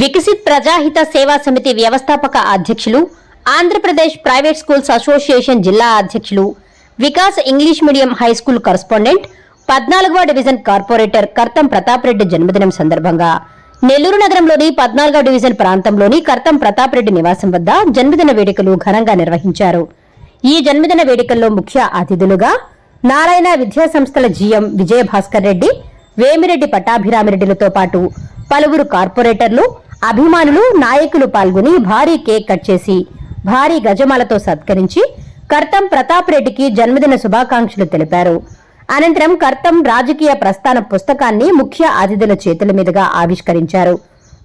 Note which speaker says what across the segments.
Speaker 1: వికసిత్ ప్రజాహిత సేవా సమితి వ్యవస్థాపక అధ్యక్షులు ఆంధ్రప్రదేశ్ ప్రైవేట్ స్కూల్స్ అసోసియేషన్ జిల్లా అధ్యక్షులు Vikas English medium high school correspondent పద్నాలుగవ డివిజన్ కార్పొరేటర్ కర్తం ప్రతాప్ రెడ్డి జన్మదినం సందర్భంగా నెల్లూరు నగరంలోని పద్నాలుగవ డివిజన్ ప్రాంతంలోని కర్తం ప్రతాప్ రెడ్డి నివాసం వద్ద జన్మదిన వేడుకలు ఘనంగా నిర్వహించారు. ఈ జన్మదిన వేడుకల్లో ముఖ్య అతిథులుగా నారాయణ విద్యా సంస్థల జీఎం విజయభాస్కర్ రెడ్డి వేమిరెడ్డి పట్టాభిరామిరెడ్డిలతో పాటు పలువురు కార్పొరేటర్లు అభిమానులు నాయకులు పాల్గొని భారీ కేక్ కట్ చేసి భారీ గజమాలతో సత్కరించి కర్తం ప్రతాప్ రెడ్డికి జన్మదిన శుభాకాంక్షలు తెలిపారు. అనంతరం కర్తం రాజకీయ ప్రస్థాన పుస్తకాన్ని ముఖ్య అతిథుల చేతుల మీదుగా ఆవిష్కరించారు.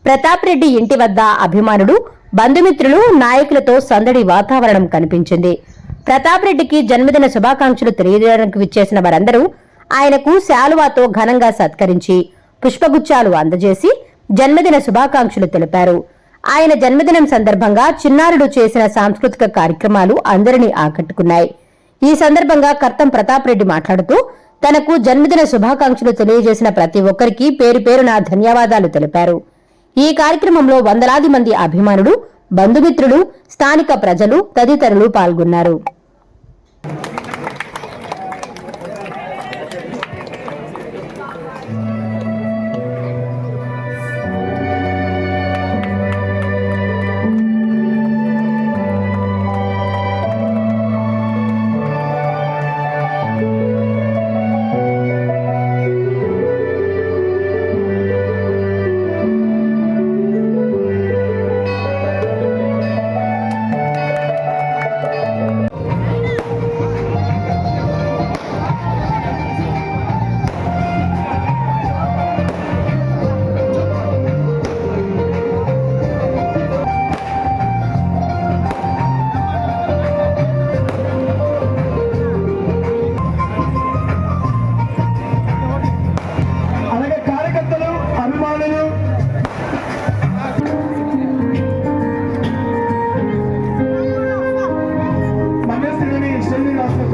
Speaker 1: ప్రతాప్ రెడ్డి ఇంటి వద్ద అభిమానులు బంధుమిత్రులు నాయకులతో సందడి వాతావరణం కనిపించింది. ప్రతాప్ రెడ్డికి జన్మదిన శుభాకాంక్షలు తెలియజేయడానికి విచ్చేసిన వారందరూ ఆయనకు శాలువాతో ఘనంగా సత్కరించి పుష్పగుచ్చాలు అందజేసి జన్మదిన శుభాకాంక్షలు తెలిపారు. ఆయన జన్మదినం సందర్భంగా చిన్నారుడు చేసిన సాంస్కృతిక కార్యక్రమాలు అందరినీ ఆకట్టుకున్నాయి. ఈ సందర్భంగా కర్తం ప్రతాప్ రెడ్డి మాట్లాడుతూ తనకు జన్మదిన శుభాకాంక్షలు తెలియజేసిన ప్రతి ఒక్కరికి పేరు పేరున ధన్యవాదాలు తెలిపారు. ఈ కార్యక్రమంలో వందలాది మంది అభిమానులు బంధుమిత్రులు స్థానిక ప్రజలు తదితరులు పాల్గొన్నారు.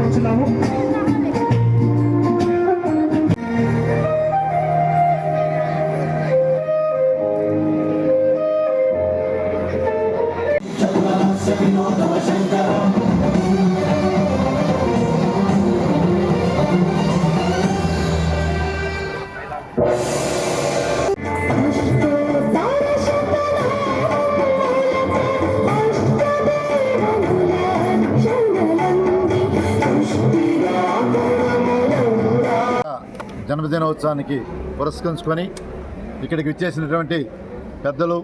Speaker 2: 我知道。
Speaker 3: జన్మదినోత్సవానికి పురస్కరించుకొని ఇక్కడికి విచ్చేసినటువంటి పెద్దలు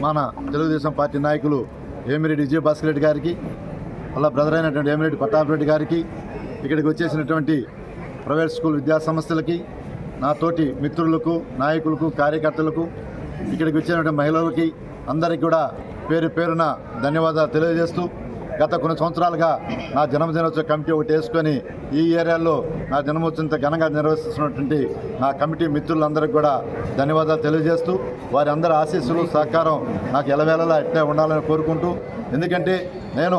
Speaker 3: మన తెలుగుదేశం పార్టీ నాయకులు ఏమిరెడ్డి విజయభాస్కర్ రెడ్డి గారికి అలా బ్రదర్ అయినటువంటి ఏమిరెడ్డి పట్టాభిరెడ్డి గారికి ఇక్కడికి వచ్చేసినటువంటి ప్రైవేట్ స్కూల్ విద్యాసంస్థలకి నా తోటి మిత్రులకు నాయకులకు కార్యకర్తలకు ఇక్కడికి వచ్చినటువంటి మహిళలకి అందరికీ కూడా పేరు పేరున ధన్యవాదాలు తెలియజేస్తూ గత కొన్ని సంవత్సరాలుగా నా జన్మదినోత్సవ కమిటీ ఒకటి వేసుకొని ఈ ఏరియాలో నా జన్మోత్సవం ఘనంగా నిర్వహిస్తున్నటువంటి నా కమిటీ మిత్రులందరికీ కూడా ధన్యవాదాలు తెలియజేస్తూ వారి అందరి ఆశీస్సులు సహకారం నాకు ఎలవేళలా ఎట్లా ఉండాలని కోరుకుంటూ ఎందుకంటే నేను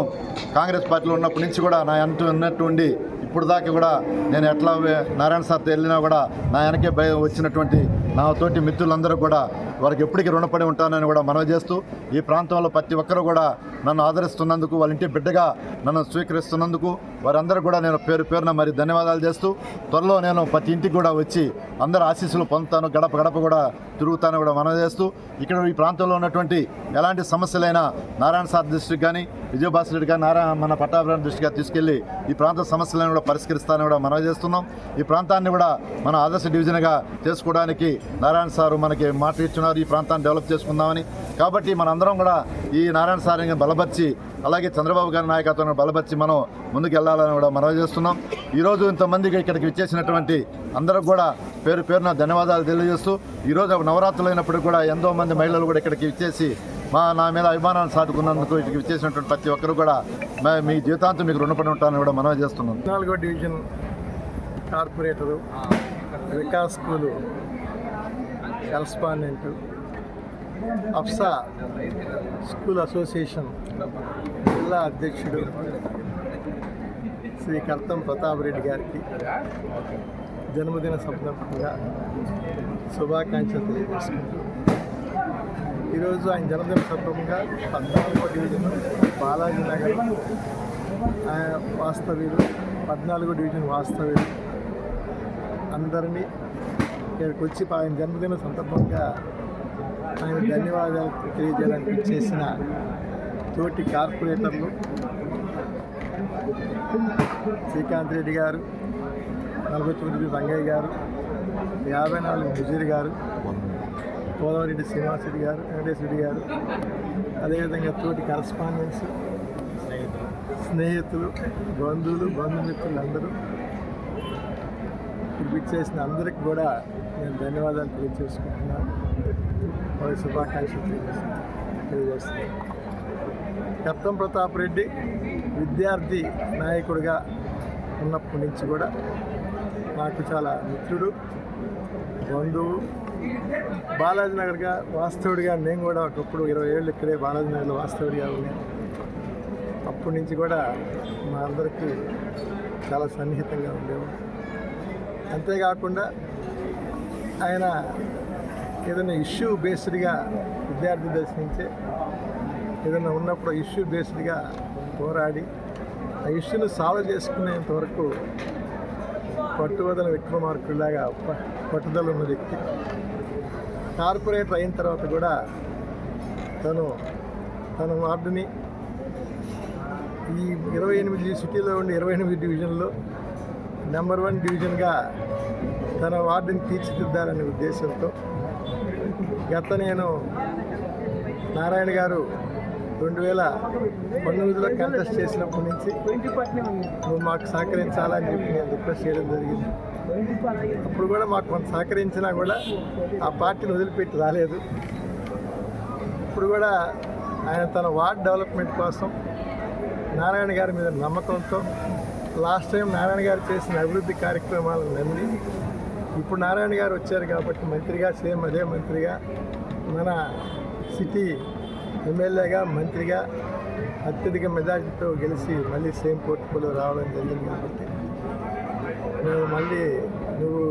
Speaker 3: కాంగ్రెస్ పార్టీలో ఉన్నప్పటి నుంచి కూడా నా అంటూ ఉన్నట్టు ఉండి ఇప్పుడు దాకా కూడా నేను ఎట్లా నారాయణ సార్తో వెళ్ళినా కూడా నా వెనకే వచ్చినటువంటి నా తోటి మిత్రులందరూ కూడా వారికి ఎప్పటికీ రుణపడి ఉంటానని కూడా మనవి చేస్తూ ఈ ప్రాంతంలో ప్రతి ఒక్కరు కూడా నన్ను ఆదరిస్తున్నందుకు వాళ్ళ ఇంటి బిడ్డగా నన్ను స్వీకరిస్తున్నందుకు వారందరూ కూడా నేను పేరు పేరున మరి ధన్యవాదాలు చేస్తూ త్వరలో నేను ప్రతి ఇంటికి కూడా వచ్చి అందరు ఆశీస్సులు పొందుతాను గడప గడప కూడా తిరుగుతాను కూడా మనవి చేస్తూ ఇక్కడ ఈ ప్రాంతంలో ఉన్నటువంటి ఎలాంటి సమస్యలైనా నారాయణ సార్ దృష్టికి కానీ విజయభాస్కర్ రెడ్డి కానీ నారాయణ మన పట్టాభిరామ్ దృష్టిగా తీసుకెళ్ళి ఈ ప్రాంత సమస్యలను కూడా పరిష్కరిస్తానని కూడా మనవి చేస్తున్నాం. ఈ ప్రాంతాన్ని కూడా మన ఆదర్శ డివిజన్గా చేసుకోవడానికి నారాయణ సారు మనకి మాట ఇచ్చున్నారు. ఈ ప్రాంతాన్ని డెవలప్ చేసుకుందామని. కాబట్టి మనందరం కూడా ఈ నారాయణ సార్ని బలపరిచి అలాగే చంద్రబాబు గారి నాయకత్వాన్ని బలపరిచి మనం ముందుకు వెళ్ళాలని కూడా మనవి చేస్తున్నాం. ఈరోజు ఇంతమందికి ఇక్కడికి విచ్చేసినటువంటి అందరికి కూడా పేరు పేరున ధన్యవాదాలు తెలియజేస్తూ ఈరోజు నవరాత్రులు అయినప్పుడు కూడా ఎంతో మంది మహిళలు కూడా ఇక్కడికి విచ్చేసి మా నా మీద అభిమానాన్ని సాటుకున్నందుకు ఇక్కడికి విచ్చేసినటువంటి ప్రతి ఒక్కరు కూడా మీ జీవితాంతం మీకు రుణపడి ఉంటానని కూడా మనవి చేస్తున్నాం.
Speaker 2: నాలుగో division corporator Vikas school. Correspondent Apsa school association జిల్లా అధ్యక్షుడు శ్రీ కర్తం ప్రతాప్ రెడ్డి గారికి జన్మదిన సందర్భంగా శుభాకాంక్షలు తెలియజేసుకుంటూ ఈరోజు ఆయన జన్మదిన సందర్భంగా పద్నాలుగో డివిజన్ బాలాజీ నగర్ ఆయన వాస్తవ్యులు పద్నాలుగో డివిజన్ వాస్తవ్యులు అందరినీ ఇక్కడికి వచ్చి ఆయన జన్మదిన సందర్భంగా ఆయన ధన్యవాదాలు తెలియజేయడానికి చేసిన తోటి కార్పొరేటర్లు శ్రీకాంత్ రెడ్డి గారు నలభై తొమ్మిది రంగయ్య గారు యాభై నాలుగు ముజీర్ గారు పోలవరెడ్డి శ్రీనివాస్ రెడ్డి గారు వెంకటేశ్వర గారు అదేవిధంగా తోటి కరస్పాండెన్స్ స్నేహితులు బంధువులు బంధుమిత్రులు అందరూ ఇక్కడ చేసిన అందరికి కూడా నేను ధన్యవాదాలు తెలియజేసుకుంటున్నాను. వారి శుభాకాంక్షలు తెలియజేస్తున్నాను. తెలియజేస్తున్నాను కప్తం ప్రతాప్ రెడ్డి విద్యార్థి నాయకుడిగా ఉన్నప్పటి నుంచి కూడా నాకు చాలా మిత్రుడు బంధువు. బాలాజీ నగర్గా వాస్తవుడిగా నేను కూడా ఒకప్పుడు ఇరవై ఏళ్ళు ఇక్కడే బాలాజీ నగర్లో వాస్తవుడిగా ఉన్నాను. అప్పటి నుంచి కూడా మా అందరికీ చాలా సన్నిహితంగా ఉండేవాడు. అంతేకాకుండా ఆయన ఏదైనా ఇష్యూ బేస్డ్గా విద్యార్థి దశ నుంచే ఏదైనా ఉన్నప్పుడు ఇష్యూ బేస్డ్గా పోరాడి ఆ ఇష్యూను సాల్వ్ చేసుకునేంత వరకు పట్టువదల విక్రమార్కుడిలాగా పట్టుదల ఉన్న వ్యక్తి. కార్పొరేటర్ అయిన తర్వాత కూడా తను తన వార్డుని ఈ ఇరవై ఎనిమిది సిటీలో ఉండే ఇరవై ఎనిమిది డివిజన్లో నెంబర్ వన్ డివిజన్గా తన వార్డుని తీర్చిదిద్దాలనే ఉద్దేశంతో గత నేను నారాయణ గారు రెండు వేల పంతొమ్మిదిలో కంటెస్ట్ చేసినప్పటి నుంచి నువ్వు మాకు సహకరించాలని చెప్పి నేను రిక్వెస్ట్ చేయడం జరిగింది. అప్పుడు కూడా మాకు కొంత సహకరించినా కూడా ఆ పార్టీని వదిలిపెట్టి రాలేదు. ఇప్పుడు కూడా ఆయన తన వార్డ్ డెవలప్మెంట్ కోసం నారాయణ గారి మీద నమ్మకంతో లాస్ట్ టైం నారాయణ గారు చేసిన అభివృద్ధి కార్యక్రమాలను నమ్మి ఇప్పుడు నారాయణ గారు వచ్చారు కాబట్టి మంత్రిగా సేమ్ అదే మంత్రిగా మన సిటీ ఎమ్మెల్యేగా మంత్రిగా అత్యధిక మెజార్టీతో గెలిచి మళ్ళీ సేమ్ పోర్టుకోలో రావడం జరిగింది కాబట్టి మేము మళ్ళీ నువ్వు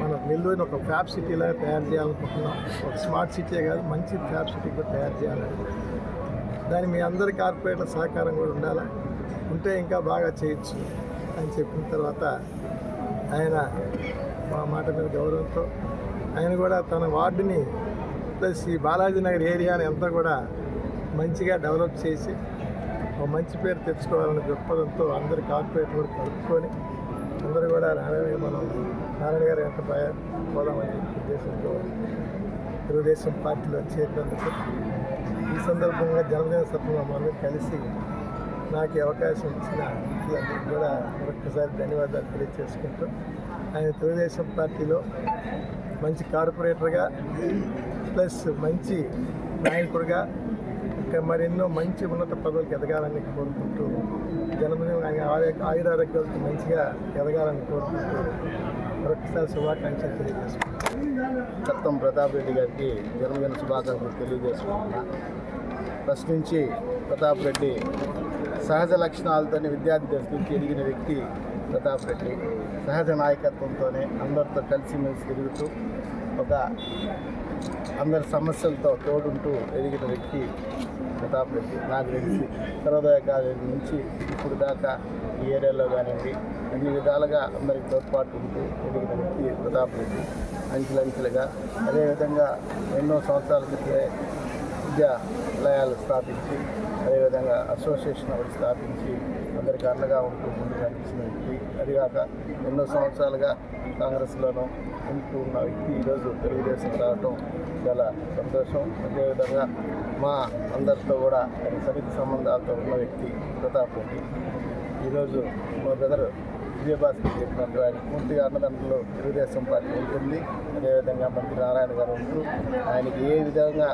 Speaker 2: మన నెల్లూరుని ఒక ఫ్యాబ్ సిటీలాగా తయారు చేయాలనుకుంటున్నాం. ఒక స్మార్ట్ సిటీ కాదు మంచి ఫ్యాబ్ సిటీ కూడా తయారు చేయాలని. దాని మీ అందరి కార్పొరేట్ల సహకారం కూడా ఉండాలా? ఉంటే ఇంకా బాగా చేయొచ్చు. అని చెప్పిన తర్వాత ఆయన మా మాట మీద గౌరవంతో ఆయన కూడా తన వార్డుని ప్లస్ ఈ బాలాజీ నగర్ ఏరియాని అంతా కూడా మంచిగా డెవలప్ చేసి ఒక మంచి పేరు తెచ్చుకోవాలనే దృక్పథంతో అందరి కార్పొరేట్ కూడా కలుపుకొని అందరూ కూడా నారాయణ మనం నారాయణ గారు వెంట పోదామని ఉద్దేశంతో తెలుగుదేశం పార్టీలో చేరినందుకు ఈ సందర్భంగా జనదిన సభలో మనం కలిసి నాకు ఈ అవకాశం ఇచ్చిన అందరికీ కూడా ఒక్కసారి ధన్యవాదాలు తెలియజేసుకుంటూ ఆయన తెలుగుదేశం పార్టీలో మంచి కార్పొరేటర్గా ప్లస్ మంచి నాయకుడిగా ఇంకా మరెన్నో మంచి ఉన్నత పదవులకు ఎదగాలని కోరుకుంటూ జన్మదినం ఆయన ఆయురారోగ్యాలకు మంచిగా ఎదగాలని కోరుకుంటూ మరొకసారి శుభాకాంక్షలు తెలియజేసుకుంటాను
Speaker 4: సత్తం ప్రతాప్ రెడ్డి గారికి జన్మదిన శుభాకాంక్షలు తెలియజేసుకుంటున్నా. ఫస్ట్ నుంచి ప్రతాప్ రెడ్డి సహజ లక్షణాలతోనే విద్యార్థి దశలోకి ఎదిగిన వ్యక్తి ప్రతాప్ రెడ్డి. సహజ నాయకత్వంతోనే అందరితో కలిసిమెలిసి తిరుగుతూ ఒక అందరి సమస్యలతో తోడుంటూ ఎదిగిన వ్యక్తి ప్రతాప్ రెడ్డి. నాకు తెలిసి సర్వోదయ కాలేజీ నుంచి ఇప్పుడు దాకా ఈ ఏరియాలో కానివ్వండి అన్ని విధాలుగా అందరికి తోడ్పాటు ఉంటూ ఎదిగిన వ్యక్తి ప్రతాప్ రెడ్డి. అంచెలంచెలుగా. అదేవిధంగా ఎన్నో సంవత్సరాల క్రితమే విద్యాలయాలు స్థాపించి అదేవిధంగా అసోసియేషన్ ఒకటి స్థాపించి అందరికి అండగా ఉంటూ ముందుకు నడిపించిన వ్యక్తి. అదిగాక ఎన్నో సంవత్సరాలుగా కాంగ్రెస్లోనూ ఉంటూ ఉన్న వ్యక్తి. ఈరోజు తెలుగుదేశం రావటం చాలా సంతోషం. అదేవిధంగా మా అందరితో కూడా ఆయన సన్నిహిత సంబంధాలతో ఉన్న వ్యక్తి ప్రతాప్ రెడ్డి. ఈరోజు మా బ్రదర్ విజయభాస్కర్ చెప్పినట్టు ఆయన పూర్తిగా అన్నదండలో తెలుగుదేశం పార్టీ ఉంటుంది. అదేవిధంగా మంత్రి నారాయణ గారు ఉంటూ ఆయనకి ఏ విధంగా